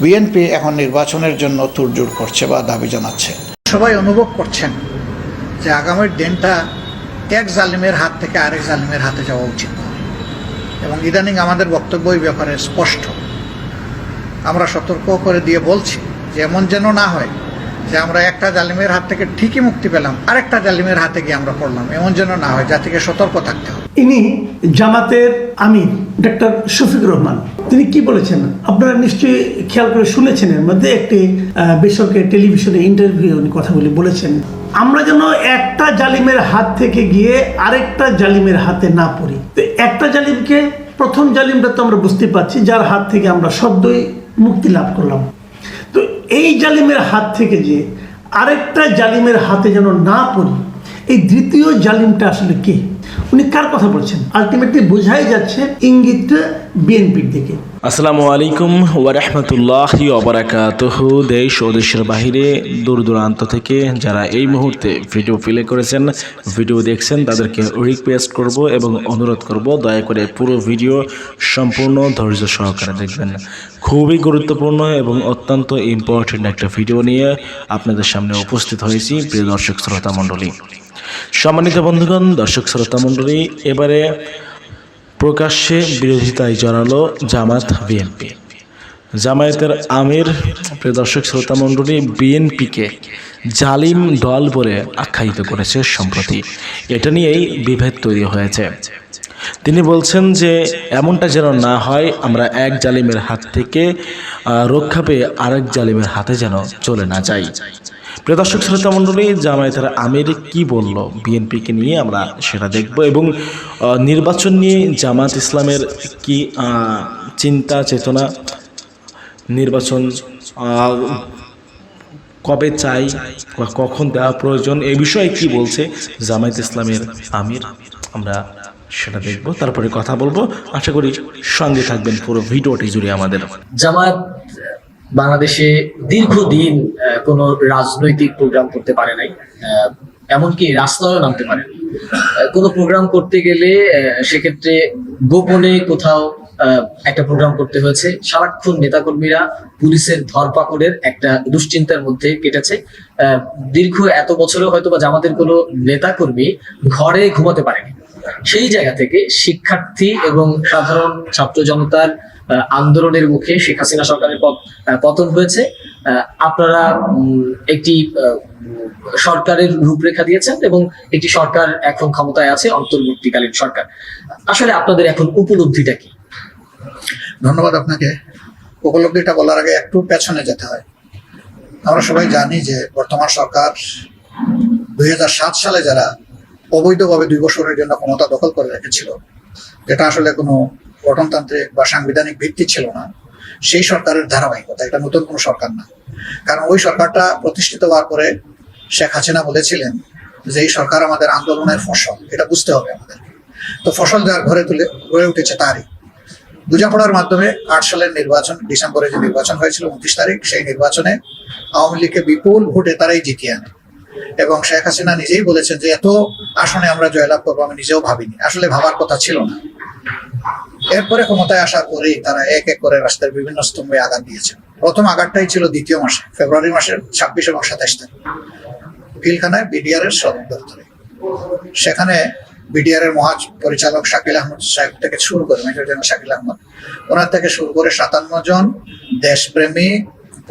BNP এখন নির্বাচনের জন্য তুড়জোড় করছে বা দাবি জানাচ্ছে। সবাই অনুভব করছেন যে আগামীর দিনটা এক জালিমের হাত থেকে আরেক জালিমের হাতে যাওয়া উচিত। নয়। এবং ইদানিং আমাদের বক্তব্য এই ব্যাপারে স্পষ্ট। আমরা সতর্ক করে দিয়ে বলছি যে এমন যেন না হয় যে আমরা একটা জালিমের হাত থেকে ঠিকই মুক্তি পেলাম আরেকটা জালিমের হাতে গিয়ে আমরা পড়লাম। এমন যেন না হয় যা থেকে সতর্ক থাকতে হবে। ইনি জামাতের আমির ডক্টর শফিকুর রহমান। তিনি কি বলেছেন? আপনারা নিশ্চয়ই খেয়াল করে শুনেছেন এর মধ্যে একটি বেসরকারি টেলিভিশনে ইন্টারভিউ উনি কথাগুলি বলেছেন, আমরা যেন একটা জালিমের হাত থেকে গিয়ে আরেকটা জালিমের হাতে না পড়ি। তো একটা জালিমকে, প্রথম জালিমটা তো আমরা বুঝতে পারছি, যার হাত থেকে আমরা সদ্যই মুক্তি লাভ করলাম। তো এই জালিমের হাত থেকে যে আরেকটা জালিমের হাতে যেন না পড়ি, এই দ্বিতীয় জালিমটা আসলে কে? উনি কার কথা বলছেন? আলটিমেটলি বোঝাই যাচ্ছে ইঙ্গিতটা বিএনপির দিকে। আসসালামু আলাইকুম ওয়ারহমতুল্লাহ অবরাকাতহ দেশ ও দেশের বাহিরে দূর দূরান্ত থেকে যারা এই মুহূর্তে ভিডিও প্লে করেছেন ভিডিও দেখছেন, তাদেরকে রিকোয়েস্ট করব এবং অনুরোধ করব, দয়া করে পুরো ভিডিও সম্পূর্ণ ধৈর্য সহকারে দেখবেন। খুবই গুরুত্বপূর্ণ এবং অত্যন্ত ইম্পর্টেন্ট একটা ভিডিও নিয়ে আপনাদের সামনে উপস্থিত হয়েছি, প্রিয় দর্শক, শ্রোতা মণ্ডলী। সম্মানিত বন্ধুগণ, দর্শক শ্রোতা মণ্ডলী, এবারে প্রকাশ্যে বিরোধিতায় জড়ালো জামাত বিএনপি। জামায়াতের আমির, প্রিয় দর্শক শ্রোতা মণ্ডলী, বিএনপিকে জালিম দল বলে আখ্যায়িত করেছে সম্প্রতি। এটা নিয়েই বিভেদ তৈরি হয়েছে। তিনি বলছেন যে, এমনটা যেন না হয়, আমরা এক জালিমের হাত থেকে রক্ষা পেয়ে আরেক জালিমের হাতে যেন চলে না যাই। প্রিয় দর্শক, শ্রোতা মণ্ডলী, জামায়াতের আমির কি বলল? বিএনপিকে নিয়ে আমরা সেটা দেখব এবং নির্বাচন নিয়ে জামাত ইসলামের কি চিন্তা, চেতনা? নির্বাচন কবে চাই কখন দেওয়া প্রয়োজন? এই বিষয়ে কি বলছে জামায়াত ইসলামের আমির? আমরা সেটা দেখব, তারপরে কথা বলব। আশা করি সঙ্গে থাকবেন পুরো ভিডিওটি জুড়ে আমাদের। জামাত বাংলাদেশে দীর্ঘদিন কোনো রাজনৈতিক প্রোগ্রাম করতে পারে নাই। এমনকি রাস্তায়ও নামতে পারে কোনো প্রোগ্রাম করতে গেলে সেক্ষেত্রে গোপনে কোথাও একটা প্রোগ্রাম করতে হয়েছে। সারাক্ষণ নেতাকর্মীরা পুলিশের ধরপাকড়ের একটা দুশ্চিন্তার মধ্যে কেটেছে। দীর্ঘ এত বছরেও হয়তো বা জামাতের কোনো নেতাকর্মী ঘরে ঘুমাতে পারেনি। সেই জায়গা থেকে শিক্ষার্থী এবং সাধারণ ছাত্র জনতার আন্দোলনের মুখে শেখ হাসিনা সরকারের পতন হয়েছে। আপনারা একটি সরকারের রূপরেখা দিয়েছেন এবং একটি সরকার এখন ক্ষমতায় আছে, অন্তর্বর্তীকালীন সরকার। আসলে আপনাদের এখন উপলব্ধিটা কি? ধন্যবাদ আপনাকে। উপলব্ধিটা বলার আগে একটু পেছনে যেতে হয়। আমরা সবাই জানি যে বর্তমান সরকার দুই হাজার সাত সালে যারা অবৈধভাবে দুই বছরের জন্য ক্ষমতা দখল করে রেখেছিল, এটা আসলে কোনো গঠনতান্ত্রিক বা সাংবিধানিক ভিত্তি ছিল না, সেই সরকারের ধারাবাহিকতা, এটা নতুন কোনো সরকার না। কারণ ওই সরকারটা প্রতিষ্ঠিত হওয়ার পরে শেখ হাসিনা বলেছিলেন যে, এই সরকার আমাদের আন্দোলনের ফসল। এটা বুঝতে হবে আমাদের। তো ফসল যার ঘরে তুলে গড়ে উঠেছে তারই। বোঝাপড়ার মাধ্যমে আট সালের নির্বাচন, ডিসেম্বরে যে নির্বাচন হয়েছিল উনত্রিশ তারিখ, সেই নির্বাচনে আওয়ামী লীগকে বিপুল ভোটে তারাই জিতিয়ে আনে। এবং শেখ হাসিনা নিজেই বলেছেন যে, এত আসনে আমরা জয়লাভ করব, আমি নিজেও ভাবিনি। আসলে ভাবার কথা ছিল না। এরপরে ক্ষমতায় আসার পরেই তারা এক এক করে রাস্তার বিভিন্ন স্তম্ভে আঘাত দিয়েছেন প্রথম আঘাতটাই ছিল দ্বিতীয় মাসে, ফেব্রুয়ারি মাসের ছাব্বিশ এবং সাতাশ তারিখ। পিলখানায় বিডিআর এর সদর দপ্তরে। সেখানে বিডিআর এর মহা পরিচালক শাকিল আহমদ সাহেব থেকে শুরু করে মেজর জেনারেল শাকিল আহমদ, ওনার থেকে শুরু করে সাতান্ন জন দেশপ্রেমী,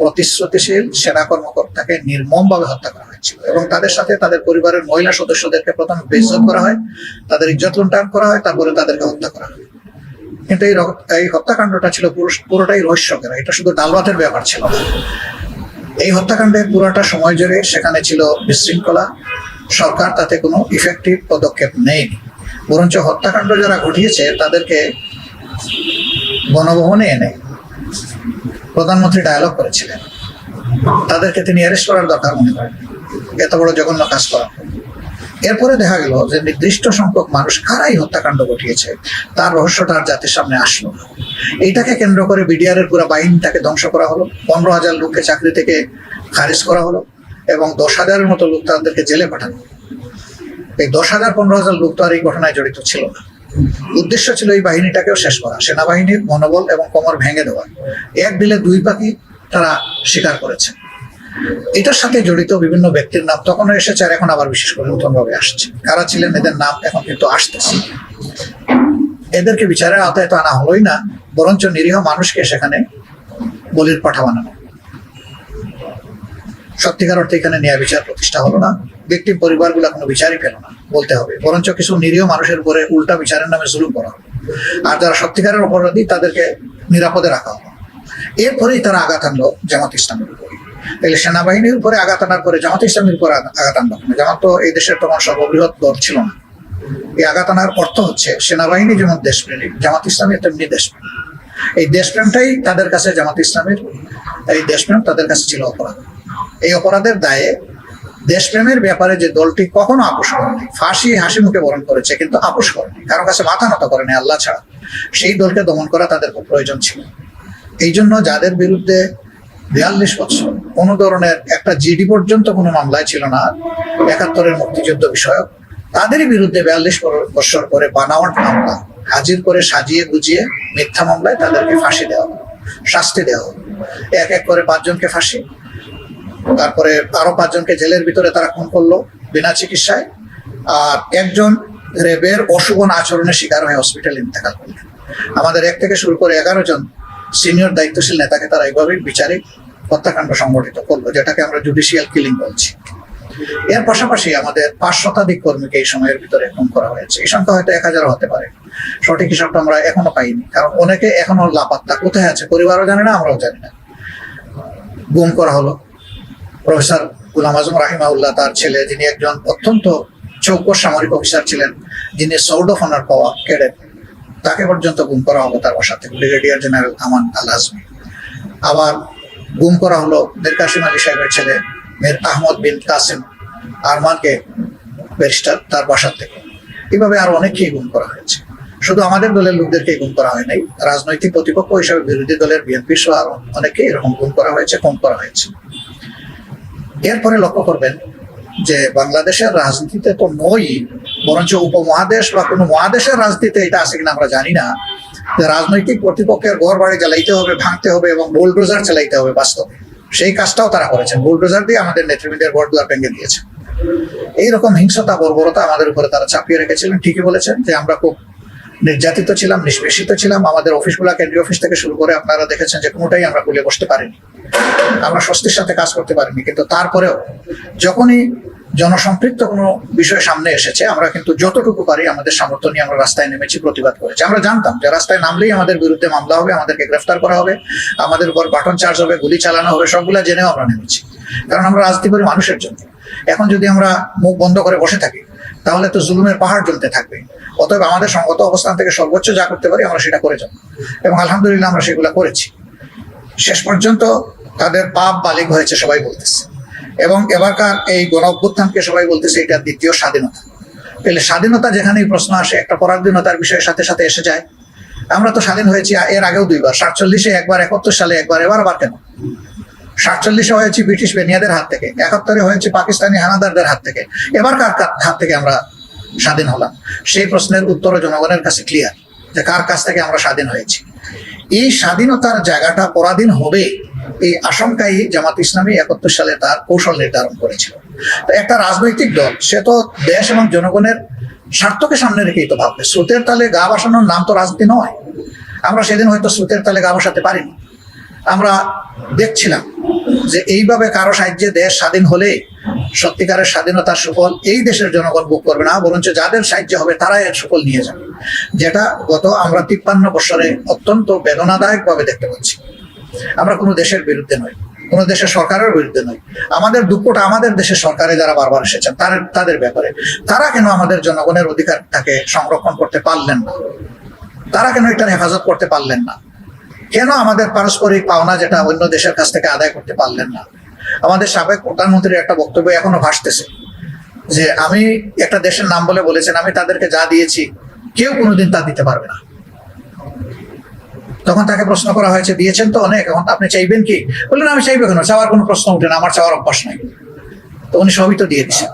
প্রতিশ্রুতিশীল সেনা কর্মকর্তাকে নির্মমভাবে হত্যা করা হয়েছিল এবং তাদের সাথে তাদের পরিবারের মহিলা সদস্যদেরকে প্রথমে বেইজ্জত করা হয়, তাদের ইজ্জত লুণ্ঠন করা হয়, তারপরে তাদেরকে হত্যা করা হয়। কিন্তু এই এই হত্যাকাণ্ডটা ছিল পুরো- পুরোটাই রহস্যকের। এটা শুধু ডালভাতের ব্যাপার ছিল। এই হত্যাকাণ্ডের পুরোটা সময় জুড়ে সেখানে ছিল বিশৃঙ্খলা। সরকার তাতে কোনো ইফেক্টিভ পদক্ষেপ নেয়নি। বরঞ্চ হত্যাকাণ্ড যারা ঘটিয়েছে, তাদেরকে গণভবনে এনে প্রধানমন্ত্রী ডায়ালগ করেছিলেন। তাদেরকে তিনি অ্যারেস্ট করার দরকার মনে করেন। এত বড় জঘন্য কাজ করা। এরপরে দেখা গেল যে নির্দিষ্ট সংখ্যক মানুষ কারাই হত্যাকাণ্ড ঘটিয়েছে। তার রহস্যটা আর জাতির সামনে আসলো না। এইটাকে কেন্দ্র করে বিডিআর এর পুরো বাহিনীটাকে ধ্বংস করা হলো। পনেরো হাজার লোককে চাকরি থেকে খারিজ করা হলো এবং দশ হাজারের মতো লোক তাদেরকে জেলে পাঠানো এই দশ হাজার, পনেরো হাজার লোক তো আর এই ঘটনায় জড়িত ছিল না। উদ্দেশ্য ছিল এই বাহিনীটাকেও শেষ করা, সেনাবাহিনীর মনোবল এবং কোমর ভেঙে দেওয়া। এক দিলে দুই পাখি তারা স্বীকার করেছেন এটার সাথে জড়িত বিভিন্ন ব্যক্তির নাম তখনও এসেছে আর এখন আবার বিশেষ করে নতুন ভাবে আসছে। কারা ছিলেন এদের নাম এখন কিন্তু আসতেছে। এদেরকে বিচারের আওতায় তো আনা হলোই না, বরঞ্চ নিরীহ মানুষকে সেখানে বলির পাঠা বানানো। সত্যিকার অর্থে এখানে ন্যায় বিচার প্রতিষ্ঠা হলো না। ব্যক্তি পরিবারগুলো কোনো বিচারই পেল না, বলতে হবে। বরঞ্চ কিছু নিরীহ মানুষের উপরে উল্টা বিচারের নামে জুলুম করা। আর যারা সত্যিকারের অপরাধী, তাদেরকে নিরাপদে রাখা হলো। এরপরেই তারা আঘাত আনলো জামাত ইসলামের উপরে তাহলে সেনাবাহিনীর উপরে আঘাত আনার পরে জামাত ইসলামের উপরে আঘাত আনলো কেন? জামাত তো এই দেশের তোমার সর্ববৃহৎ দল ছিল না। এই আঘাত আনার অর্থ হচ্ছে সেনাবাহিনী যেমন দেশপ্রেমিক, জামাত ইসলামী তেমনি দেশপ্রেমিক। এই দেশপ্রেমটাই তাদের কাছে জামাত ইসলামের, এই দেশপ্রেম তাদের কাছে ছিল অপরাধ। এই অপরাধের দায়ে দেশপ্রেমের ব্যাপারে যে দলটি কখনো আপোষ করেনি, ফাঁসি, হাসি মুখে বরণ করেছে, কিন্তু আপোষ করেনি। কারও কাছে মাথা নত করেনি, আল্লাহ ছাড়া। সেই দলকে দমন করা তাদের প্রয়োজন ছিল। এই জন্য যাদের বিরুদ্ধে বিয়াল্লিশ বছর। কোনো ধরনের একটা জিডি পর্যন্ত কোনো মামলায় ছিল না। একাত্তরের মুক্তিযুদ্ধ বিষয়ক। তাদেরই বিরুদ্ধে বিয়াল্লিশ বছর পরে বানাওয়াট মামলা। হাজির করে সাজিয়ে গুজিয়ে মিথ্যা মামলায় তাদেরকে ফাঁসি দেওয়া হলো। শাস্তি দেওয়া হলো। এক এক করে পাঁচজনকে ফাঁসি। তারপরে আরও পাঁচজনকে জেলের ভিতরে তারা খুন করল বিনা চিকিৎসায়। আর একজন রেবের অশুভন আচরণের শিকার হয়ে হসপিটালে ইন্তেকাল করলেন। আমাদের এক থেকে শুরু করে এগারো জন সিনিয়র দায়িত্বশীল নেতাকে তারা এইভাবেই বিচারিক হত্যাকাণ্ড সংগঠিত করল, যেটাকে আমরা জুডিশিয়াল কিলিং বলছি। এর পাশাপাশি আমাদের পাঁচ শতাধিক কর্মীকে এই সময়ের ভিতরে খুন করা হয়েছে। এই সংখ্যা হয়তো এক হাজার হতে পারে। সঠিক হিসাবটা আমরা এখনও পাইনি, কারণ অনেকে এখনও লাপাত্তা। কোথায় আছে? পরিবারও জানে না, আমরাও জানি না। গুম করা হলো। প্রফেসর গুলাম আজম রাহিমাউল্লাহ তার ছেলে, যিনি একজন অত্যন্ত চৌকস সামরিক অফিসার ছিলেন, যিনি সৌড অনার পাওয়া কেডেট তাকে পর্যন্ত গুম করা হলো তার বাসা থেকে। ব্রিগেডিয়ার জেনারেল আমান আল আজমি আবার গুম করা হলো মীর কাসিম আলী সাহেবের ছেলে মীর আহমদ বিন কাসিম আরমানকে ব্যারিস্টার তার বাসার থেকে। এভাবে আরও অনেককেই গুম করা হয়েছে। শুধু আমাদের দলের লোকদেরকে গুম করা হয় নাই রাজনৈতিক প্রতিপক্ষ হিসাবে বিরোধী দলের বিএনপি সহ আরও অনেকে এরকম গুম করা হয়েছে কম করা হয়েছে। এরপরে লক্ষ্য করবেন যে বাংলাদেশের রাজনীতিতে তো নই, বরঞ্চ উপমহাদেশ বা কোনো মহাদেশের রাজনীতিতে এটা আছে কিনা আমরা জানি না। যে রাজনৈতিক প্রতিপক্ষের ঘর বাড়ি জ্বালাইতে হবে, ভাঙতে হবে এবং বুলডোজার চালাইতে হবে বাস্তবে। সেই কাজটাও তারা করেছেন। বুলডোজার দিয়ে আমাদের নেতৃবৃন্দের ঘর দুয়ার ভেঙে দিয়েছে। এইরকম হিংসতা, বর্বরতা আমাদের উপরে তারা চাপিয়ে রেখেছিলেন। ঠিকই বলেছেন যে আমরা খুব নির্যাতিত ছিলাম, নিষ্পেষিত ছিলাম। আমাদের অফিসগুলা কেন্দ্রীয় অফিস থেকে শুরু করে আপনারা দেখেছেন যে কোনোটাই আমরা খুলে বসতে পারিনি। আমরা স্বস্তির সাথে কাজ করতে পারিনি। কিন্তু তারপরেও যখনই জনসম্পৃক্ত কোনো বিষয় সামনে এসেছে, আমরা কিন্তু যতটুকু পারি আমাদের সামর্থ্য নিয়ে আমরা রাস্তায় নেমেছি, প্রতিবাদ করেছি। আমরা জানতাম যে রাস্তায় নামলেই আমাদের বিরুদ্ধে মামলা হবে, আমাদেরকে গ্রেফতার করা হবে, আমাদের উপর বাটন চার্জ হবে, গুলি চালানো হবে, সবগুলো জেনেও আমরা নেমেছি। কারণ আমরা রাজনীতি করি মানুষের জন্য। এখন যদি আমরা মুখ বন্ধ করে বসে থাকি, তাহলে তো জুলুমের পাহাড় জমতে থাকবে। অতএব আমাদের সঙ্গত অবস্থান থেকে সর্বোচ্চ যা করতে পারি আমরা সেটা করে যাব। এবং আলহামদুলিল্লাহ আমরা সেগুলো করেছি। শেষ পর্যন্ত তাদের পাপ বালিক হয়েছে সবাই বলতেছে। এবং এবারকার এই গণ অভ্যুত্থানকে সবাই বলতেছে এটা দ্বিতীয় স্বাধীনতা। তাহলে স্বাধীনতা যেখানেই প্রশ্ন আসে, একটা পরাধীনতার বিষয়ের সাথে সাথে এসে যায়। আমরা তো স্বাধীন হয়েছি এর আগেও দুইবার, সাতচল্লিশে একবার, একাত্তর সালে একবার, এবার আবার কেন? সাতচল্লিশে হয়েছে ব্রিটিশ বেনিয়াদের হাত থেকে, একাত্তরে হয়েছে পাকিস্তানি হানাদারদের হাত থেকে। এবার কার হাত থেকে আমরা স্বাধীন হলাম? সেই প্রশ্নের উত্তর জনগণের কাছে ক্লিয়ার যে কার কাছ থেকে আমরা স্বাধীন হয়েছি? এই স্বাধীনতার জায়গাটা পরাধীন হবে এই আশঙ্কায় জামাত ইসলামী একাত্তর সালে তার কৌশল নির্ধারণ করেছিল। একটা রাজনৈতিক দল, সে তো দেশ এবং জনগণের স্বার্থকে সামনে রেখেই তো ভাববে। স্রোতের তালে গা বাসানোর নাম তো রাজনীতি নয়। আমরা সেদিন হয়তো স্রোতের তালে গা বাসাতে পারিনি। আমরা দেখছিলাম যে এইভাবে কারও সাহায্যে দেশ স্বাধীন হলে সত্যিকারের স্বাধীনতার সুফল এই দেশের জনগণ ভোগ করবে না, বরঞ্চ যাদের সাহায্য হবে তারাই এর সুফল নিয়ে যাবে। যেটা গত আমরা তিপ্পান্ন বছরে অত্যন্ত বেদনাদায়ক ভাবে দেখতে পাচ্ছি। আমরা কোনো দেশের বিরুদ্ধে নই, কোনো দেশের সরকারের বিরুদ্ধে নই। আমাদের দুঃখটা আমাদের দেশের সরকারে যারা বারবার এসেছেন, তাদের তাদের ব্যাপারে। তারা কেন আমাদের জনগণের অধিকারটাকে সংরক্ষণ করতে পারলেন না? তারা কেন এটার হেফাজত করতে পারলেন না? কেন আমাদের পারস্পরিক পাওনা যেটা অন্য দেশের কাছ থেকে আদায় করতে পারলেন না? আমাদের সাবেক প্রধানমন্ত্রীর একটা বক্তব্য এখনও ভাসতেছে, যে আমি একটা দেশের নাম বলে বলেছেন, আমি তাদেরকে যা দিয়েছি, কেউ কোনোদিন তা দিতে পারবে না। তখন তাকে প্রশ্ন করা হয়েছে, দিয়েছেন তো অনেক, এখন আপনি চাইবেন কি? বললেন, আমি চাইবে কেন? চাওয়ার কোনো প্রশ্ন উঠে না, আমার চাওয়ার অভ্যাস নাই। তো উনি সবই তো দিয়ে দিচ্ছেন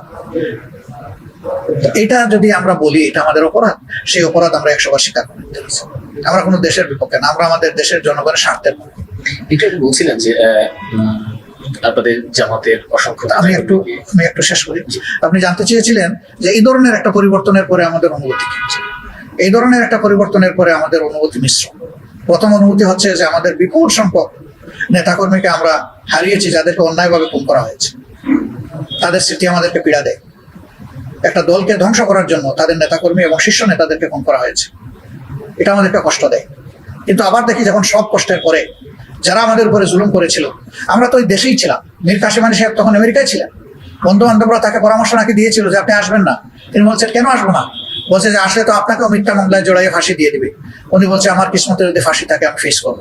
এটা যদি আমরা বলি, এটা আমাদের অপরাধ, সেই অপরাধ আমরা একশো বার স্বীকার করে নিতে হবে। আমরা কোনো দেশের বিপক্ষে না আমরা আমাদের দেশের জনগণের স্বার্থের পক্ষে বলছিলেন যে আপনাদের জামাতের অসংখ্য আমি একটু আমি একটু শেষ করি। আপনি জানতে চেয়েছিলেন যে এই ধরনের একটা পরিবর্তনের পরে আমাদের অনুভূতি এই ধরনের একটা পরিবর্তনের পরে আমাদের অনুভূতি মিশ্র। প্রথম অনুভূতি হচ্ছে যে আমাদের বিপুল সংখ্যক নেতাকর্মীকে আমরা হারিয়েছি যাদেরকে অন্যায়ভাবে খুন করা হয়েছে। তাদের স্মৃতি আমাদেরকে পীড়া দেয়। একটা দলকে ধ্বংস করার জন্য তাদের নেতাকর্মী এবং শীর্ষ নেতাদেরকে খুন করা হয়েছে। এটা আমাদেরকে কষ্ট দেয়। কিন্তু আবার দেখি যখন সব কষ্টের পরে যারা আমাদের উপরে জুলুম করেছিল, আমরা তো ওই দেশেই ছিলাম। মীর কাশিম আলী সাহেব তখন আমেরিকায় ছিলেন। বন্ধু বান্ধবরা তাকে পরামর্শ নাকি দিয়েছিল যে আপনি আসবেন না। তিনি বলছেন, কেন আসব না? বলছে যে, আসলে তো আপনাকেও মিথ্যা মামলায় জড়াইয়ে ফাঁসি দিয়ে দিবে। উনি বলছে, আমার কিসমতে যদি ফাঁসি থাকে, আমি ফেস করব।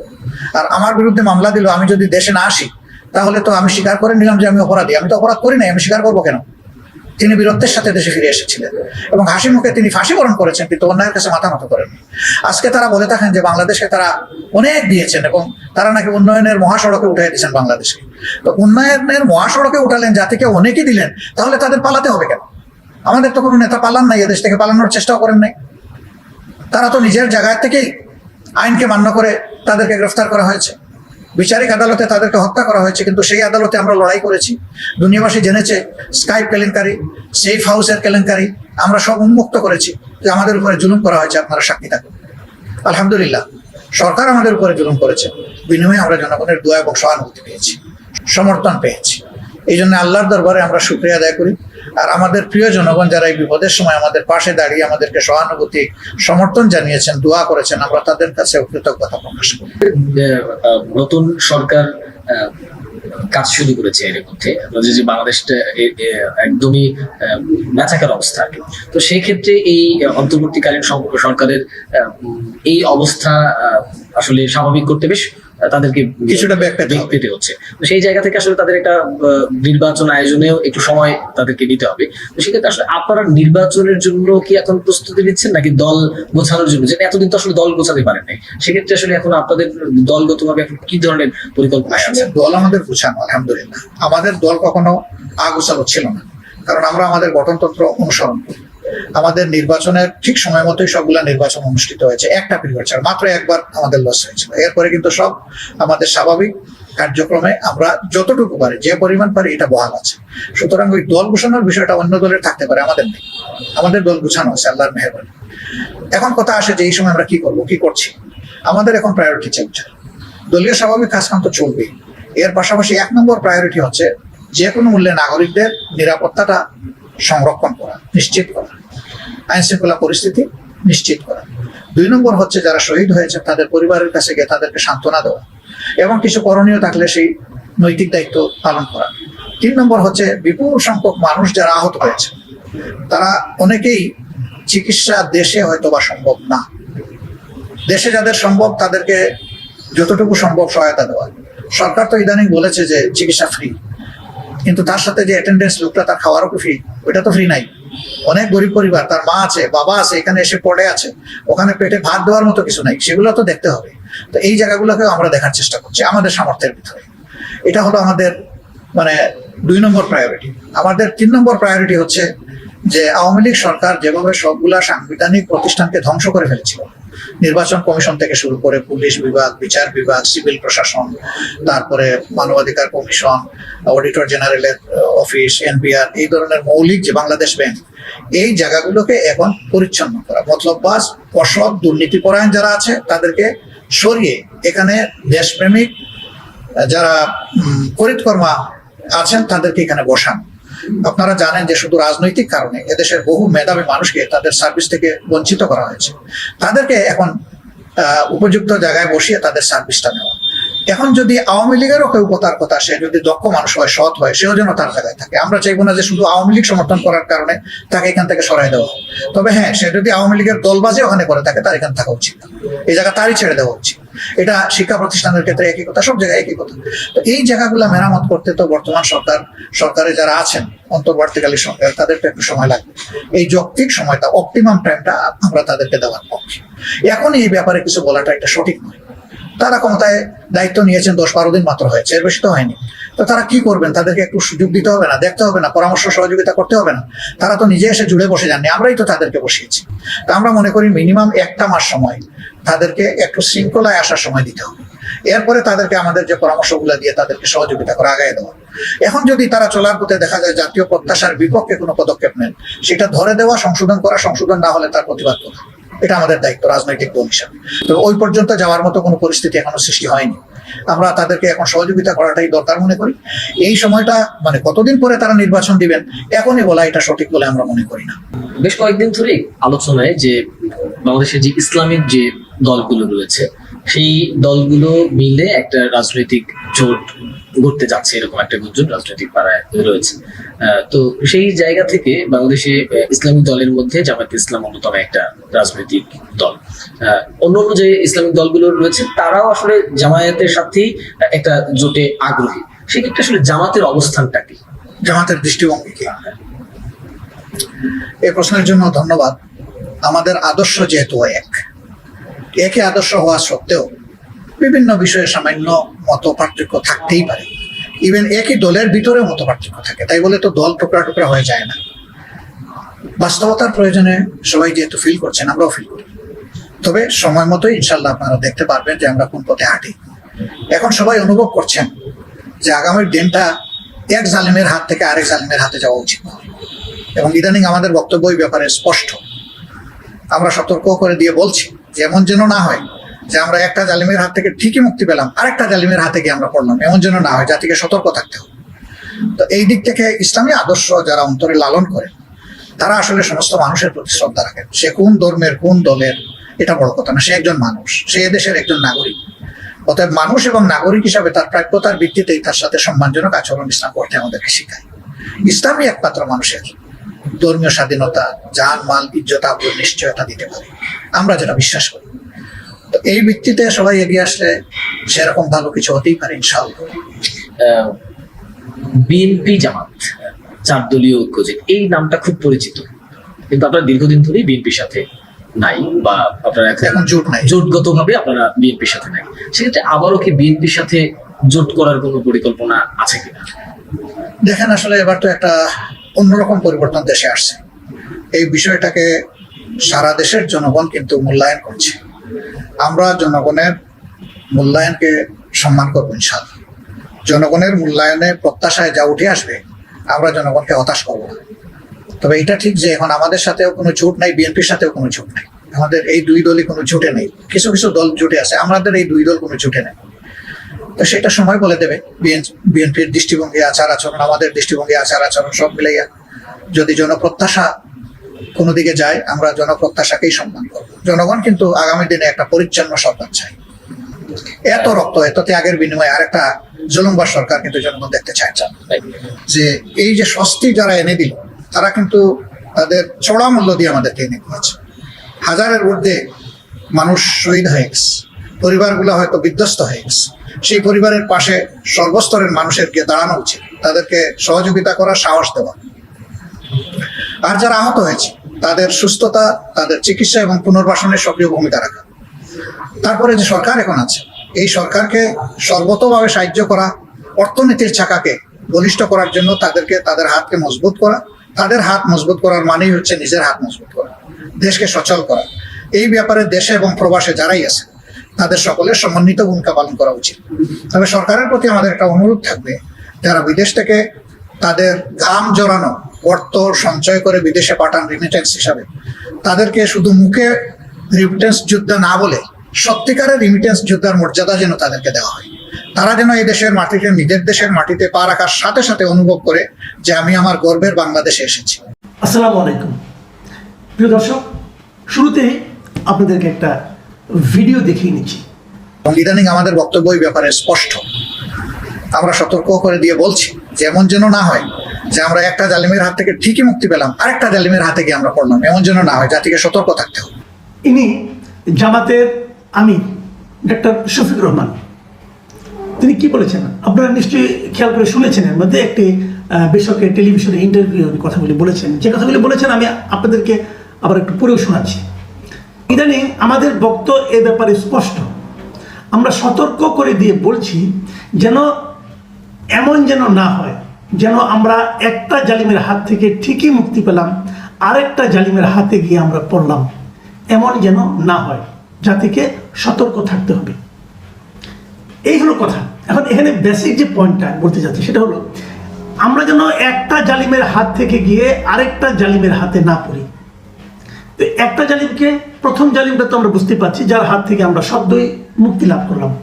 আর আমার বিরুদ্ধে মামলা দিল, আমি যদি দেশে না আসি, তাহলে তো আমি স্বীকার করে নিলাম যে আমি অপরাধী। আমি তো অপরাধ করি নাই, আমি স্বীকার করব কেন? তিনি বীরত্বের সাথে দেশে ফিরে এসেছিলেন এবং হাসি মুখে তিনি ফাঁসি বরণ করেছেন, কিন্তু অন্যায়ের কাছে মাথা মতো করেন আজকে তারা বলে থাকেন যে বাংলাদেশকে তারা অনেক দিয়েছেন এবং তারা নাকি উন্নয়নের মহাসড়কে উঠাই দিয়েছেন বাংলাদেশকে। তো উন্নয়নের মহাসড়কে উঠালেন জাতিকে অনেকই দিলেন, তাহলে তাদের পালাতে হবে কেন? আমাদের তো কোনো নেতা পালান নাই, এদেশ থেকে পালানোর চেষ্টাও করেন নাই। তারা তো নিজের জায়গা থেকেই আইনকে মান্য করে তাদেরকে গ্রেফতার করা হয়েছে। বিচারিক আদালতে তাদেরকে হত্যা করা হয়েছে, কিন্তু সেই আদালতে আমরা লড়াই করেছি। দুনিয়াবাসী জেনেছে স্কাইপ কেলেঙ্কারি সেফ হাউসের কেলেঙ্কারি, আমরা সব উন্মুক্ত করেছি যে আমাদের উপরে জুলুম করা হয়েছে, আপনারা সাক্ষী থাকুন। আলহামদুলিল্লাহ, সরকার আমাদের উপরে জুলুম করেছে। বিনিময়ে আমরা জনগণের দোয়া এবং সহানুভূতি পেয়েছি, সমর্থন পেয়েছি। এই জন্য আল্লাহর দরবারে আমরা শুক্রিয়া আদায় করি। আর আমাদের প্রিয় জনগণ যারা এই বিপদের সময় আমাদের পাশে দাঁড়িয়ে আমাদেরকে সহানুভূতি সমর্থন জানিয়েছেন দোয়া করেছেন আমরা তাদের কাছে কৃতজ্ঞতা প্রকাশ করি। নতুন সরকার কাজ শুরু করেছে এর মধ্যে। যে বাংলাদেশটা একদমই আহ, ম্যাচাকার অবস্থা তো সেই ক্ষেত্রে এই অন্তর্বর্তীকালীন সরকারের এই অবস্থা আসলে স্বাভাবিক করতে বেশ তাদেরকে কিছুটা পেতে হচ্ছে। তো সেই জায়গা থেকে আসলে তাদের একটা নির্বাচন আয়োজনেও একটু সময় তাদেরকে দিতে হবে। তো সেক্ষেত্রে আসলে আপনারা নির্বাচনের জন্য কি এখন প্রস্তুতি নিচ্ছেন নাকি দল গোছানোর জন্য? যে এতদিন তো আসলে দল গোছাতে পারেন নাই। সেক্ষেত্রে আসলে এখন আপনাদের দলগতভাবে এখন কি ধরনের পরিকল্পনা আছে দল আমাদের গুছানো আলহামদুলিল্লাহ। আমাদের দল কখনো আগোছালো ছিল না। কারণ আমরা আমাদের গঠনতন্ত্র অনুসরণ করি। আমাদের নির্বাচনের ঠিক সময় মতোই সবগুলা নির্বাচন অনুষ্ঠিত হয়েছে। একটা পিরিয়ড ছাড়া, মাত্র একবার আমাদের লস হয়েছিল। এরপরে কিন্তু সব আমাদের স্বাভাবিক কার্যক্রমে আমরা যতটুকু পারি, যে পরিমাণ পারি, এটা বহাল আছে। সুতরাং ওই দল ঘোষণার বিষয়টা অন্য দলের থাকতে পারে, আমাদের নেই। আমাদের দল গুছানো আছে, আল্লাহর মেহরবানি। এখন কথা আসে যে এই সময় আমরা কি করব, কি করছি? আমাদের এখন প্রায়োরিটি চেঞ্জ দলীয় স্বাভাবিক কাজকাম তো চলবেই। এর পাশাপাশি এক নম্বর প্রায়োরিটি হচ্ছে যে কোনো মূল্যে নাগরিকদের নিরাপত্তাটা সংরক্ষণ করা, নিশ্চিত করা। আইন শৃঙ্খলা পরিস্থিতি নিশ্চিত করা। দুই নম্বর হচ্ছে যারা শহীদ হয়েছে, তাদের পরিবারের কাছে গিয়ে তাদেরকে সান্ত্বনা দেওয়া এবং কিছু করণীয় থাকলে সেই নৈতিক দায়িত্ব পালন করা। তিন নম্বর হচ্ছে বিপুল সংখ্যক মানুষ যারা আহত হয়েছে, তারা অনেকেই চিকিৎসা দেশে হয়তো বা সম্ভব না। দেশে যাদের সম্ভব, তাদেরকে যতটুকু সম্ভব সহায়তা দেওয়া। সরকার তো ইদানিং বলেছে যে চিকিৎসা ফ্রি কিন্তু তার সাথে যে অ্যাটেন্ডেন্স লোকটা তার খাওয়ারও ফ্রি ওইটা তো ফ্রি নাই। অনেক গরিব পরিবার, তার মা আছে, বাবা আছে, এখানে এসে পড়ে আছে, ওখানে পেটে ভাত দেওয়ার মতো কিছু নাই, সেগুলো তো দেখতে হবে। তো এই জায়গাগুলোকেও আমরা দেখার চেষ্টা করছি, আমাদের সামর্থ্যের ভিতরে। এটা হলো আমাদের মানে দুই নম্বর প্রায়োরিটি আমাদের তিন নম্বর প্রায়োরিটি হচ্ছে যে আওয়ামী লীগ সরকার যেভাবে সবগুলা সাংবিধানিক প্রতিষ্ঠানকে ধ্বংস করে ফেলেছিল নির্বাচন কমিশন থেকে শুরু করে পুলিশ বিভাগ, বিচার বিভাগ, সিভিল প্রশাসন, তারপরে মানবাধিকার কমিশন, অডিটর জেনারেলের অফিস এনপিআর এই ধরনের মৌলিক যে বাংলাদেশ ব্যাংক, এই জায়গাগুলোকে এখন পরিচ্ছন্ন করা। মতলববাজ অসৎ দুর্নীতিপরায়ণ যারা আছে, তাদেরকে সরিয়ে এখানে দেশপ্রেমিক যারা করিতকর্মা আছেন, তাদেরকে এখানে বসান। আপনারা জানেন যে শুধু রাজনৈতিক কারণে এদেশের বহু মেধাবী মানুষকে তাদের সার্ভিস থেকে বঞ্চিত করা হয়েছে। তাদেরকে এখন উপযুক্ত জায়গায় বসিয়ে তাদের সার্ভিসটা নেওয়া। এখন যদি আওয়ামী লীগেরও কেউ কথার কথা, সে যদি দক্ষ মানুষ হয়, সৎ হয়, সেও যেন তার জায়গায় থাকে। আমরা চাইব না যে শুধু আওয়ামী লীগ সমর্থন করার কারণে তাকে এখান থেকে সরাই দেওয়া তবে হ্যাঁ সে যদি আওয়ামী লীগের দলবাজে ওখানে করে থাকে তার এখানে থাকা উচিত। এই জায়গা তারই ছেড়ে দেওয়া উচিত। এটা শিক্ষা প্রতিষ্ঠানের ক্ষেত্রে একই কথা, সব জায়গায় একই কথা। তো এই জায়গাগুলো মেরামত করতে তো বর্তমান সরকার, সরকারে যারা আছেন, অন্তর্বর্তীকালীন সরকার, তাদেরকে একটু সময় লাগবে। এই যৌক্তিক সময়টা অপটিমাম টাইমটা আমরা তাদেরকে দেওয়ার পক্ষে। এখন এই ব্যাপারে কিছু বলাটা এটা সঠিক নয়। তারা ক্ষমতায় দায়িত্ব নিয়েছেন, দশ বারো দিন মাত্র হয়েছে, এর বেশি তো হয়নি। তো তারা কি করবেন? তাদেরকে একটু সুযোগ দিতে হবে না, দেখতে হবে না, পরামর্শ সহযোগিতা করতে হবে না। তারা তো নিজে এসে জুড়ে বসে যাননি, আমরাই তো তাদেরকে বসিয়েছি। তো আমরা মনে করি মিনিমাম একটা মাস সময় তাদেরকে একটু শৃঙ্খলায় আসার সময় দিতে হবে। এরপরে তাদেরকে আমাদের যে পরামর্শগুলো দিয়ে তাদেরকে সহযোগিতা করে আগায় দেওয়া। এখন যদি তারা চলার পথে দেখা যায় জাতীয় প্রত্যাশার বিপক্ষে কোনো পদক্ষেপ নেন, সেটা ধরে দেওয়া, সংশোধন করা, সংশোধন না হলে তার প্রতিবাদ করা এটা আমাদের দায়িত্ব, রাজনৈতিক দল হিসাবে। তো ওই পর্যন্ত যাওয়ার মতো কোনো পরিস্থিতি এখনও সৃষ্টি হয়নি। আমরা তাদেরকে এখন সহযোগিতা করাটাই দরকার মনে করি। এই সময়টা মানে কতদিন পরে তারা নির্বাচন দিবেন, এখনই বলা এটা সঠিক বলে আমরা মনে করি না। বেশ কয়েকদিন ধরেই আলোচনায় যে বাংলাদেশের যে ইসলামিক যে দলগুলো রয়েছে, সেই দলগুলো মিলে একটা রাজনৈতিক জোট গড়তে যাচ্ছে এরকম একটা গুঞ্জন রাজনৈতিক পাড়ায় রয়েছে। তো সেই জায়গা থেকে বাংলাদেশে ইসলামিক দলের মধ্যে জামায়াত ইসলাম অন্যতম একটা রাজনৈতিক দল। আহ, অন্য অন্য যে ইসলামিক দলগুলো রয়েছে তারাও আসলে জামায়াতের সাথেই একটা জোটে আগ্রহী। সেক্ষেত্রে আসলে জামাতের অবস্থানটা কি? জামাতের দৃষ্টিভঙ্গি কি? এই প্রশ্নের জন্য ধন্যবাদ। আমাদের আদর্শ যেহেতু এক একে আদর্শ হওয়া সত্ত্বেও বিভিন্ন বিষয়ে সামান্য মত পার্থক্য থাকতেই পারে। ইভেন একই দলের ভিতরে মত পার্থক্য থাকে। তাই বলে তো দল টুকরা টুকরা হয়ে যায় না। বাস্তবতার প্রয়োজনে সবাই যেহেতু ফিল করছেন, আমরাও ফিল করি। তবে সময় মতো ইনশাল্লাহ আপনারা দেখতে পারবেন যে আমরা কোন পথে হাঁটি। এখন সবাই অনুভব করছেন যে আগামীর দিনটা এক জালিমের হাত থেকে আরেক জালিমের হাতে যাওয়া উচিত। এবং ইদানিং আমাদের বক্তব্য ব্যাপারে স্পষ্ট। আমরা সতর্ক করে দিয়ে বলছি, যেমন যেন না হয় যে আমরা একটা জালিমের হাত থেকে ঠিকই মুক্তি পেলাম, আরেকটা জালিমের হাতে গিয়ে আমরা পড়লাম, এমন যেন না হয়, জাতিকে সতর্ক থাকতে হবে। তো এই দিক থেকে ইসলামী আদর্শ যারা অন্তরে লালন করে, তারা আসলে সমস্ত মানুষের প্রতি শ্রদ্ধা রাখেন। সে কোন ধর্মের, কোন দলের, এটা বড় কথা না, সে একজন মানুষ, সে দেশের একজন নাগরিক। অতএব মানুষ এবং নাগরিক হিসাবে তার প্রাপ্যতার ভিত্তিতেই তার সাথে সম্মানজনক আচরণ ইসলাম করতে আমাদেরকে শেখায়। ইসলামই একমাত্র মানুষের ধর্মীয় স্বাধীনতা যান মাল, ইজ্জত, আব্রুর নিশ্চয়তা দিতে পারে। আমরা যেটা বিশ্বাস করি। এই ভিত্তিতে সবাই এগিয়ে আসলে সেরকম ভালো কিছু হতেই পারে ইনশাআল্লাহ। বিএনপি জামাত চার দলীয় ঐক্যজোট এই নামটা খুব পরিচিত। কিন্তু আপনারা দীর্ঘদিন ধরেই বিএনপির সাথে নাই বা আপনারা এখন এখন জোট নাই। জোটগত ভাবে আপনারা বিএনপির সাথে নাই। সেক্ষেত্রে আবারও কি বিএনপির সাথে জোট করার কোনো পরিকল্পনা আছে কিনা? দেখেন আসলে এবার তো একটা অন্যরকম পরিবর্তন দেশে আসছে। এই বিষয়টাকে সারা দেশের জনগণ কিন্তু মূল্যায়ন করছে। আমরা জনগণের মূল্যায়নকে সম্মান করব ইনশাল্লাহ জনগণের মূল্যায়নে প্রত্যাশায় যা উঠে আসবে, আমরা জনগণকে হতাশ করব তবে এটা ঠিক যে এখন আমাদের সাথেও কোনো জোট নাই, বিএনপির সাথেও কোনো জোট নেই। আমাদের এই দুই দলই কোনো জোটে নেই। কিছু কিছু দল জুটে আছে, আমাদের এই দুই দল কোনো জোটে নেই। তো সেটা সময় বলে দেবে। বিএনপির দৃষ্টিভঙ্গি, আচার আচরণ, আমাদের দৃষ্টিভঙ্গি, আচার আচরণ সব মিলাইয়া যদি জনপ্রত্যাশা কোনো দিকে যায়, আমরা জনপ্রত্যাশাকেই সম্মান করব। জনগণ কিন্তু আগামী দিনে একটা পরিচ্ছন্ন সরকার চাই এত রক্ত এত ত্যাগের বিনিময়ে আরেকটা জুলুমবার সরকার কিন্তু জনগণ দেখতে চায় যে এই যে স্বস্তি যারা এনে দিল, তারা কিন্তু তাদের চড়া মূল্য দিয়ে আমাদেরকে এনে দিয়েছে। হাজারের ঊর্ধ্বে মানুষ শহীদ হয়ে গেছে। পরিবারগুলো হয়তো বিধ্বস্ত হয়ে গেছে। সেই পরিবারের পাশে সর্বস্তরের মানুষের গিয়ে দাঁড়ানো উচিত। তাদেরকে সহযোগিতা করার সাহস দেওয়া। আর যারা আহত হয়েছে, তাদের সুস্থতা, তাদের চিকিৎসা এবং পুনর্বাসনে সক্রিয় ভূমিকা রাখা। তারপরে যে সরকার এখন আছে, এই সরকারকে সর্বতভাবে সাহায্য করা, অর্থনীতির চাকাকে বলিষ্ঠ করার জন্য তাদেরকে, তাদের হাতকে মজবুত করা, তাদের হাত মজবুত করার মানেই হচ্ছে নিজের হাত মজবুত করা, দেশকে সচল করা। এই ব্যাপারে দেশে এবং প্রবাসে যারাই আছে, তাদের সকলের সমন্বিত ভূমিকা পালন করা উচিত। তবে সরকারের প্রতি আমাদের একটা অনুরোধ থাকবে, যারা বিদেশ থেকে তাদের ঘাম জড়ানো অর্থ সঞ্চয় করে বিদেশে পাঠান রিমিটেন্স হিসাবে। তাদেরকে শুধু মুখে রিমিটেন্স যোদ্ধা না বলে সত্যিকারের রিমিটেন্স যোদ্ধার মর্যাদা যেন তাদেরকে দেওয়া হয়। তারা যেন এই দেশের মাটিতে নিজের দেশের মাটিতে পা রাখার সাথে সাথে অনুভব করে যে আমি আমার গর্বের বাংলাদেশে এসেছি। আসসালামু আলাইকুম। প্রিয় দর্শক শুরুতেই আপনাদেরকে একটা ভিডিও দেখিয়ে নিচ্ছি। ইদানিং আমাদের বক্তব্য এই ব্যাপারে স্পষ্ট। আমরা সতর্ক করে দিয়ে বলছি যেমন যেন না হয় যে আমরা একটা জালিমের হাত থেকে ঠিকই মুক্তি পেলাম, আরেকটা জালিমের হাতে গিয়ে আমরা পড়লাম। এমন যেন না হয়, জাতিকে সতর্ক থাকতে হবে। ইনি জামাতের আমি ডক্টর শফিক রহমান। তিনি কি বলেছেন? আপনারা নিশ্চয়ই খেয়াল করে শুনেছেন, এর মধ্যে একটি বেসরকারি টেলিভিশনে ইন্টারভিউ কথাগুলি বলেছেন। যে কথাগুলি বলেছেন, আমি আপনাদেরকে আবার একটু পড়েও শোনাচ্ছি। ইদানিং আমাদের বক্তব্য এ ব্যাপারে স্পষ্ট। আমরা সতর্ক করে দিয়ে বলছি, যেন এমন যেন না হয় যেন আমরা একটা জালিমের হাত থেকে ঠিকই মুক্তি পেলাম, আরেকটা জালিমের হাতে গিয়ে আমরা পড়লাম। এমন যেন না হয় থেকে সতর্ক থাকতে হবে। এই হলো কথা। এখন এখানে বেসিক যে পয়েন্টটা বলতে যাচ্ছি, সেটা হলো, আমরা যেন একটা জালিমের হাত থেকে গিয়ে আরেকটা জালিমের হাতে না পড়ি। তো একটা জালিমকে প্রথম জালিমটা তো আমরা বুঝতে পারছি, যার হাত থেকে আমরা শব্দই মুক্তি লাভ করলাম।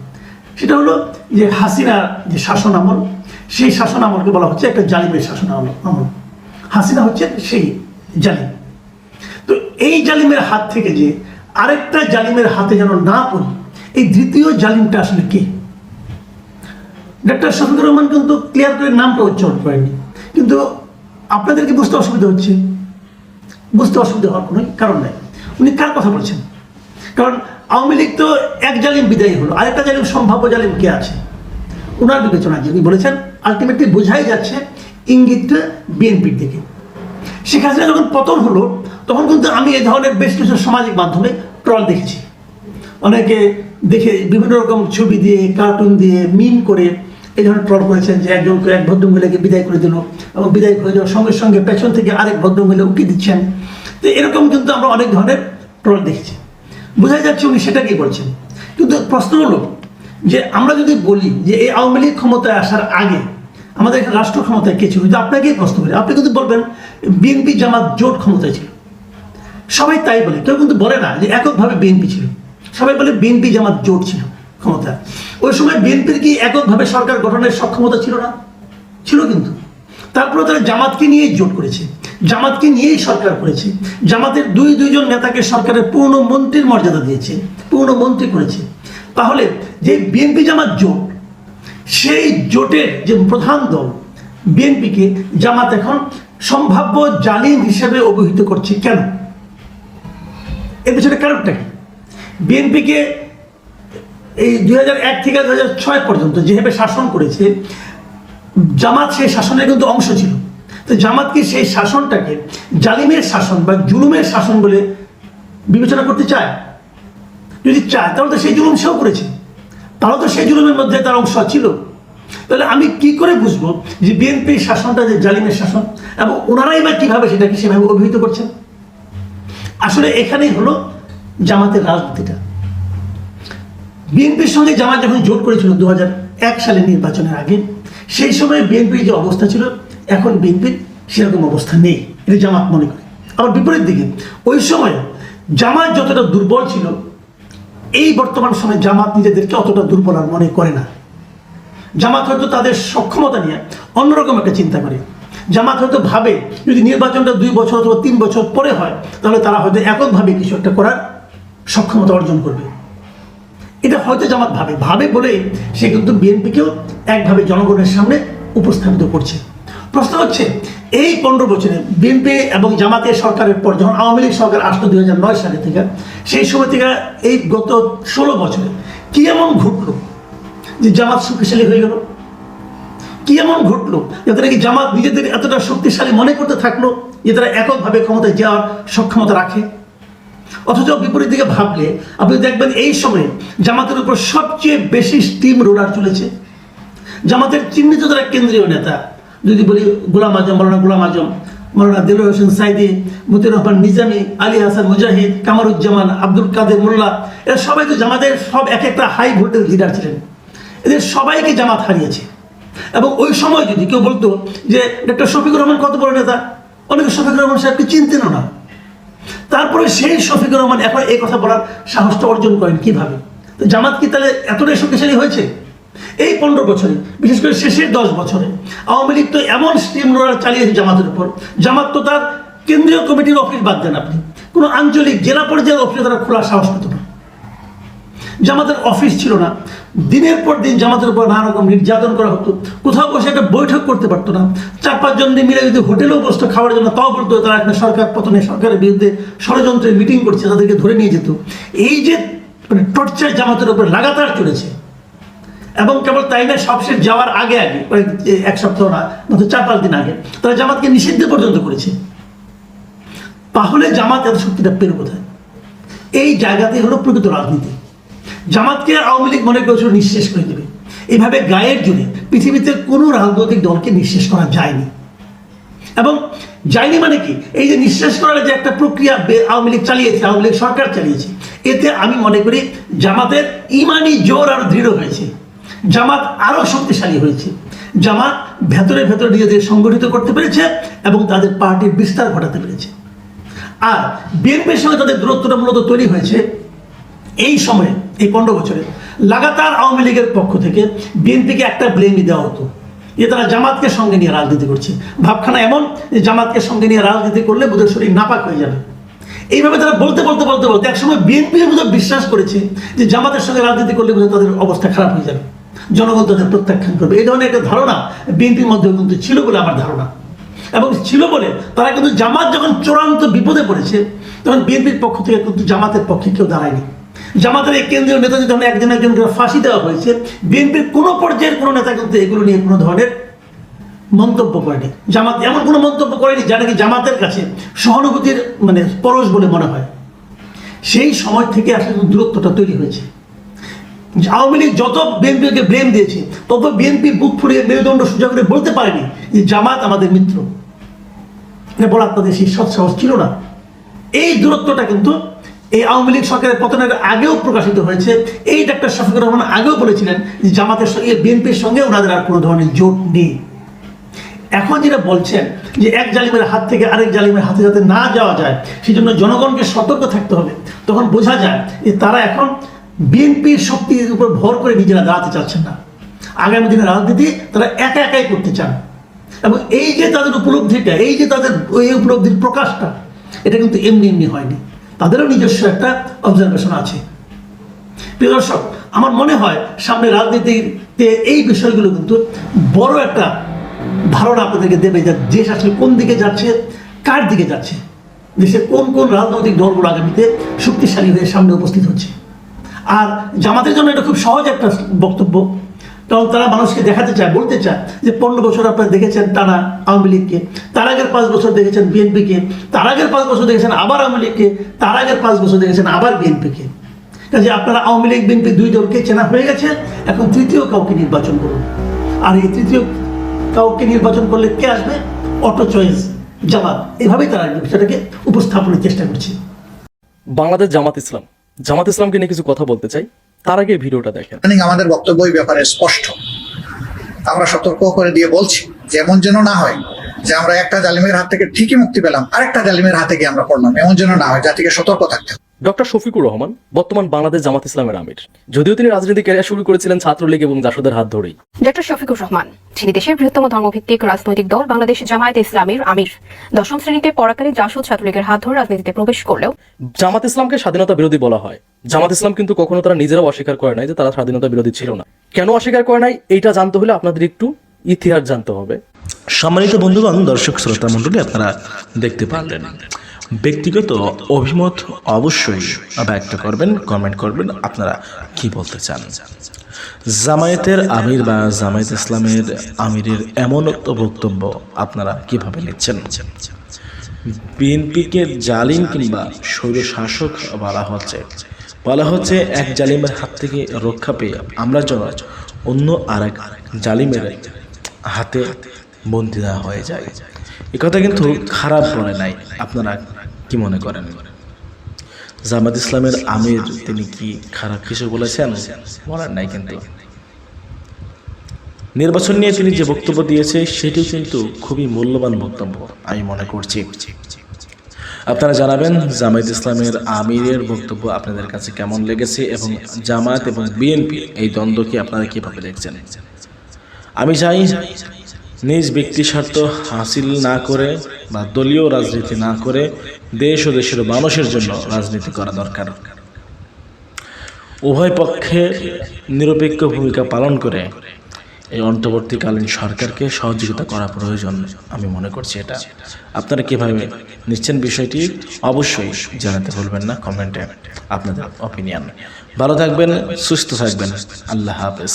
সেটা হলো যে হাসিনার যে শাসন আমল সেই শাসন আমলকে বলা হচ্ছে একটা জালিমের শাসন আমল আমল। হাসিনা হচ্ছে সেই জালিম। তো এই জালিমের হাত থেকে যে আরেকটা জালিমের হাতে যেন না পড়ি, এই দ্বিতীয় জালিমটা আসলে কে? ডক্টর শফিকুর রহমান কিন্তু ক্লিয়ার করে নামটা উচ্চারণ করেনি কিন্তু আপনাদেরকে বুঝতে অসুবিধা হচ্ছে। বুঝতে অসুবিধা হওয়ার কোনো কারণ নেই। উনি কার কথা বলছেন? কারণ আওয়ামী লীগ তো এক জালিম বিদায়ী হলো। আরেকটা জালিম সম্ভাব্য জালিম কে আছে? ওনার বিবেচনা যিনি বলেছেন আলটিমেটলি বোঝাই যাচ্ছে ইঙ্গিতটা বিএনপির দিকে। শেখ হাসিনা যখন পতন হলো, তখন কিন্তু আমি এই ধরনের বেশ কিছু সামাজিক মাধ্যমে ট্রল দেখেছি। অনেকে দেখে বিভিন্ন রকম ছবি দিয়ে কার্টুন দিয়ে মিম করে এই ধরনের ট্রল করেছেন যে একজনকে এক ভদ্রমহিলাকে বিদায় করে দিল এবং বিদায় করে দেওয়ার সঙ্গে সঙ্গে পেছন থেকে আরেক ভদ্রমহিলা উঠে দিচ্ছেন। তো এরকম কিন্তু আমরা অনেক ধরনের ট্রল দেখেছি। বোঝা যাচ্ছে উনি সেটাকেই বলছেন। কিন্তু প্রশ্ন হলো যে আমরা যদি বলি যে এই আওয়ামী লীগ ক্ষমতায় আসার আগে আমাদের রাষ্ট্র ক্ষমতায় কে ছিল? আপনাকেই প্রশ্ন করি। আপনি কিন্তু বলবেন বিএনপি জামাত জোট ক্ষমতায় ছিল। সবাই তাই বলে। কেউ কিন্তু বলে না যে এককভাবে বিএনপি ছিল। সবাই বলে বিএনপি জামাত জোট ছিল ক্ষমতা ওই সময় বিএনপির কি এককভাবে সরকার গঠনের সক্ষমতা ছিল না? ছিল কিন্তু। তারপরে তারা জামাতকে নিয়েই জোট করেছে। জামাতকে নিয়েই সরকার করেছে। জামাতের দুই, দুইজন নেতাকে সরকারের পূর্ণ মন্ত্রীর মর্যাদা দিয়েছে। পূর্ণ মন্ত্রী করেছে। তাহলে যে বিএনপি জামাত জোট, সেই জোটের যে প্রধান দল, বিএনপিকে জামাত এখন সম্ভাব্য জালিম হিসেবে অভিহিত করছে কেন? এর পিছনে কারণটা কি? বিএনপিকে এই দুই থেকে ছয় পর্যন্ত যেভাবে শাসন করেছে, জামাত সেই শাসনের কিন্তু অংশ ছিল। তো জামাত কি সেই শাসনটাকে জালিমের শাসন বা জুলুমের শাসন বলে বিবেচনা করতে চায়? যদি চায়, তাহলে তো সেই জুলুম সেও করেছে। তাহলে তো সেই জুলুমের মধ্যে তার অংশ ছিল। তাহলে আমি কি করে বুঝব যে বিএনপির শাসনটা যে জালিমের শাসন, এবং ওনারাই বা কীভাবে সেটাকে সেভাবে অভিহিত করছেন? আসলে এখানেই হলো জামাতের রাজনীতিটা। বিএনপির সঙ্গে জামাত যখন জোট করেছিল দু এক সালের নির্বাচনের আগে, সেই সময় বিএনপির যে অবস্থা ছিল, এখন বিএনপির সেরকম অবস্থা নেই, এটা জামাত মনে করে। আবার বিপরীত দিকে, ওই সময় জামাত যতটা দুর্বল ছিল এই বর্তমান সময়ে জামাত নিজেদেরকে অতটা দুর্বল আর মনে করে না। জামাত হয়তো তাদের সক্ষমতা নিয়ে অন্যরকম একটা চিন্তা করে। জামাত হয়তো ভাবে, যদি নির্বাচনটা দুই বছর অথবা তিন বছর পরে হয়, তাহলে তারা হয়তো এককভাবে কিছু একটা করার সক্ষমতা অর্জন করবে। এটা হয়তো জামাত ভাবে। ভাবে বলে সে কিন্তু বিএনপিকেও একভাবে জনগণের সামনে উপস্থাপিত করছে। প্রশ্ন হচ্ছে এই পনেরো বছরে বিএনপি এবং জামাতের সরকারের পর যখন আওয়ামী লীগ সরকার আসলো দুই নয় সালে থেকে, সেই সময় থেকে এই গত ষোলো বছরে কি এমন ঘটলো যে জামাত শক্তিশালী হয়ে গেল? কি এমন ঘটলো যাতে নাকি জামাত নিজেদের এতটা শক্তিশালী মনে করতে থাকল যে তারা এককভাবে ক্ষমতায় যাওয়ার সক্ষমতা রাখে? অথচ বিপরীত দিকে ভাবলে আপনি দেখবেন এই সময়ে জামাতের উপর সবচেয়ে বেশি স্টিম রোলার চলেছে। জামাতের চিহ্নিত যারা কেন্দ্রীয় নেতা যদি বলি গোলাম আজম, মৌলানা গোলাম আজম, মৌলানা দিলুর হোসেন সাইদি মতিউর রহমান নিজামী, আলী হাসান মুজাহিদ, কামারুজ্জামান, আব্দুল কাদের মোল্লা, এরা সবাই তো জামাতের সব এক একটা হাই ভোল্টেজ লিডার ছিলেন। এদের সবাইকে জামাত হারিয়েছে। এবং ওই সময় যদি কেউ বলতো যে ডক্টর শফিকুর রহমান কত বড় নেতা? অনেকে শফিকুর রহমান সাহেবকে চিনতেনও না। তারপরে সেই শফিকুর রহমান এখন এই কথা বলার সাহসটা অর্জন করেন কীভাবে? তো জামাত কি তাহলে এতটাই শক্তিশালী হয়েছে? এই পনেরো বছরে, বিশেষ করে শেষের দশ বছরে, আওয়ামী লীগ তো এমন স্টিম রোলার চালিয়েছে জামাতের উপর। জামাত তো তার কেন্দ্রীয় কমিটির অফিস বাদ দেন আপনি। কোনো আঞ্চলিক জেলা পর্যায়ের অফিসে তারা খোলার সাহস পেত না। জামাতের অফিস ছিল না। দিনের পর দিন জামাতের উপর নানা রকম নির্যাতন করা হতো। কোথাও বসে একটা বৈঠক করতে পারতো না। চার পাঁচজন দিয়ে মিলে যদি হোটেলেও বসতো খাওয়ার জন্য, তাও বলতো তারা একটা সরকার পতনে সরকারের বিরুদ্ধে ষড়যন্ত্রের মিটিং করছে, তাদেরকে ধরে নিয়ে যেত। এই যে মানে টর্চার জামাতের উপর লাগাতার চলেছে এবং কেবল তাই না, সবশেষ যাওয়ার আগে আগে এক সপ্তাহ না, মাত্র চার পাঁচ দিন আগে, তারা জামাতকে নিষিদ্ধ পর্যন্ত করেছে। তাহলে জামাত এত শক্তিটা পেল কোথায়? এই জায়গাতেই হলো প্রকৃত রাজনীতি। জামাতকে আওয়ামী লীগ মনে করেছিল নিঃশেষ করে দেবে। এইভাবে গায়ের জুড়ে পৃথিবীতে কোনো রাজনৈতিক দলকে নিঃশেষ করা যায়নি। এবং যায়নি মানে কি? এই যে নিঃশেষ করার যে একটা প্রক্রিয়া আওয়ামী লীগ চালিয়েছে, আওয়ামী লীগ সরকার চালিয়েছে, এতে আমি মনে করি জামাতের ইমানি জোর আরও দৃঢ় হয়েছে। জামাত আরও শক্তিশালী হয়েছে। জামাত ভেতরে ভেতরে নিজেদের সংগঠিত করতে পেরেছে এবং তাদের পার্টির বিস্তার ঘটাতে পেরেছে। আর বিএনপির সঙ্গে তাদের দূরত্বটা মূলত তৈরি হয়েছে এই সময়ে, এই পনেরো বছরে। লাগাতার আওয়ামী লীগের পক্ষ থেকে বিএনপিকে একটা ব্লেমই দেওয়া হতো যে তারা জামাতকে সঙ্গে নিয়ে রাজনীতি করছে। ভাবখানা এমন যে জামাতকে সঙ্গে নিয়ে রাজনীতি করলে বোধহয় শরীর নাপাক হয়ে যাবে। এইভাবে তারা বলতে বলতে বলতে বলতে একসময় বিএনপি বোধহয় বিশ্বাস করেছে যে জামাতের সঙ্গে রাজনীতি করলে বোধহয় তাদের অবস্থা খারাপ হয়ে যাবে। জনগণ তাদের প্রত্যাখ্যান করবে। এই ধরনের একটা ধারণা বিএনপির মধ্যে কিন্তু ছিল বলে আমার ধারণা। এবং ছিল বলে তারা কিন্তু জামাত যখন চূড়ান্ত বিপদে পড়েছে, তখন বিএনপির পক্ষ থেকে কিন্তু জামাতের পক্ষে কেউ দাঁড়ায়নি। জামাতের এই কেন্দ্রীয় নেতা যখন একজন একজন করে ফাঁসি দেওয়া হয়েছে, বিএনপির কোনো পর্যায়ের কোনো নেতা কিন্তু এগুলো নিয়ে কোনো ধরনের মন্তব্য করেনি। জামাত এমন কোনো মন্তব্য করেনি যা নাকি জামাতের কাছে সহানুভূতির মানে পরশ বলে মনে হয়। সেই সময় থেকে আসলে দূরত্বটা তৈরি হয়েছে। আওয়ামী লীগ যত বিএনপিকে ব্লেম দিয়েছে, তত বিএনপি বুক ফুরিয়ে মেরুদণ্ড সোজা করে বলতে পারেনি যে জামাত আমাদের মিত্র। বলার তাদের সেই সৎসাহস ছিল না। এই দূরত্বটা কিন্তু এই আওয়ামী লীগ সরকারের পতনের আগেও প্রকাশিত হয়েছে। এই ডাক্তার শফিকুর রহমান আগেও বলেছিলেন যে জামাতের সঙ্গে, বিএনপির সঙ্গে ওনাদের আর কোনো ধরনের জোট নেই। এখন যেটা বলছেন যে এক জালিমের হাত থেকে আরেক জালিমের হাতে যাতে না যাওয়া যায় সেই জন্য জনগণকে সতর্ক থাকতে হবে। তখন বোঝা যায় যে তারা এখন বিএনপির শক্তির উপর ভর করে নিজেরা দাঁড়াতে চাচ্ছেন না। আগামী দিনের রাজনীতি তারা একা একাই করতে চান। এবং এই যে তাদের উপলব্ধিটা, এই যে তাদের এই উপলব্ধির প্রকাশটা, এটা কিন্তু এমনি এমনি হয়নি। তাদেরও নিজস্ব একটা অবজারভেশন আছে। প্রিয় দর্শক, আমার মনে হয় সামনে রাজনীতিতে এই বিষয়গুলো কিন্তু বড় একটা ধারণা আপনাদেরকে দেবে যে দেশ আসলে কোন দিকে যাচ্ছে, কার দিকে যাচ্ছে দেশের কোন কোন রাজনৈতিক দলগুলো আগামীতে শক্তিশালী হয়ে সামনে উপস্থিত হচ্ছে। আর জামাতের জন্য এটা খুব সহজ একটা বক্তব্য। কারণ তারা মানুষকে দেখাতে চায়, বলতে চায় যে পনেরো বছর আপনারা দেখেছেন টানা আওয়ামী লীগকে, তার আগের পাঁচ বছর দেখেছেন বিএনপিকে, তার আগের পাঁচ বছর দেখেছেন আবার আওয়ামী লীগকে, তার আগের পাঁচ বছর দেখেছেন আবার বিএনপিকে। কাজে আপনারা আওয়ামী লীগ, বিএনপি দুই দলকে চেনা হয়ে গেছে, এখন তৃতীয় কাউকে নির্বাচন করুন। আর এই তৃতীয় কাউকে নির্বাচন করলে কে আসবে? Auto choice, Jamaat. এভাবেই তারা বিষয়টাকে উপস্থাপনের চেষ্টা করছে। বাংলাদেশ জামাত ইসলাম। জামাত ইসলামকে নিয়ে কিছু কথা বলতে চাই, তার আগে ভিডিওটা দেখেন। আমাদের বক্তব্য ব্যাপারে স্পষ্ট। আমরা সতর্ক করে দিয়ে বলছি, যেমন যেন না হয় যে আমরা একটা জালিমের হাত থেকে ঠিকই মুক্তি পেলাম, আরেকটা জালিমের হাতে গিয়ে আমরা পড়লাম, এমন যেন না হয়, জাতিকে সতর্ক থাকতে হবে। ডক্টর শফিকুর রহমান বর্তমান বাংলাদেশ জামাত ইসলামের আমির। যদিও তিনি রাজনীতি ক্যারিয়ার শুরু করেছিলেন ছাত্রলীগ এবং জাসদের হাত ধরেই। ডক্টর শফিকুর রহমান যিনি দেশের বৃহত্তম ধর্মভিত্তিক রাজনৈতিক দল বাংলাদেশ জামায়াত ইসলামীর আমির। দশম শ্রেণীতে পড়াকালে জাসদ ছাত্রলীগের হাত ধরে রাজনীতিতে প্রবেশ করলেও জামাত ইসলামকে স্বাধীনতা বিরোধী বলা হয়। জামাত ইসলাম কিন্তু কখনো তারা নিজেরাও অস্বীকার করে নাই যে তারা স্বাধীনতা বিরোধী ছিল না। কেন অস্বীকার করে নাই? এইটা জানতে হলে আপনাদের একটু ইতিহাস জানতে হবে। সম্মানিত বন্ধুগণ দর্শক শ্রোতা মণ্ডলী আপনারা দেখতে পারলেন। ব্যক্তিগত অভিমত অবশ্যই ব্যক্ত করবেন কমেন্ট করবেন। আপনারা কি বলতে চান? জামায়াতের আমির বা জামায়াত ইসলামের আমিরের এমন বক্তব্য আপনারা কীভাবে নিচ্ছেন বিএনপিকে জালিম কিংবা স্বৈর শাসক বলা হচ্ছে। বলা হচ্ছে এক জালিমের হাত থেকে রক্ষা পেয়ে আমরা যেন অন্য আর এক জালিমের হাতে বন্দি হয়ে যায় কথা কিন্তু খারাপ বলে নাই। আপনারা কি মনে করেন? জামাত ইসলামের আমির তিনি কি খারাপ কিছু বলেছেন? বলেন নাই কিন্তু। নির্বাচন নিয়ে তিনি যে বক্তব্য দিয়েছে সেটি কিন্তু খুবই মূল্যবান বক্তব্য, আমি মনে করছি। আপনারা জানাবেন জামায়াত ইসলামের আমিরের বক্তব্য আপনাদের কাছে কেমন লেগেছে এবং জামায়াত এবং বিএনপি এই দ্বন্দ্বকে আপনারা কীভাবে দেখছেন? আমি চাই নিজ ব্যক্তি স্বার্থ হাসিল না করে বা দলীয় রাজনীতি না করে দেশ ও দেশের মানুষের জন্য রাজনীতি করা দরকার। উভয় পক্ষে নিরপেক্ষ ভূমিকা পালন করে এই অন্তর্বর্তীকালীন সরকারকে সহযোগিতা করা প্রয়োজন, আমি মনে করছি এটা। আপনারা কীভাবে নিচ্ছেন বিষয়টি অবশ্যই জানাতে ভুলবেন না, কমেন্টে আপনাদের অপিনিয়ন ভালো থাকবেন, সুস্থ থাকবেন, আল্লাহ হাফেজ।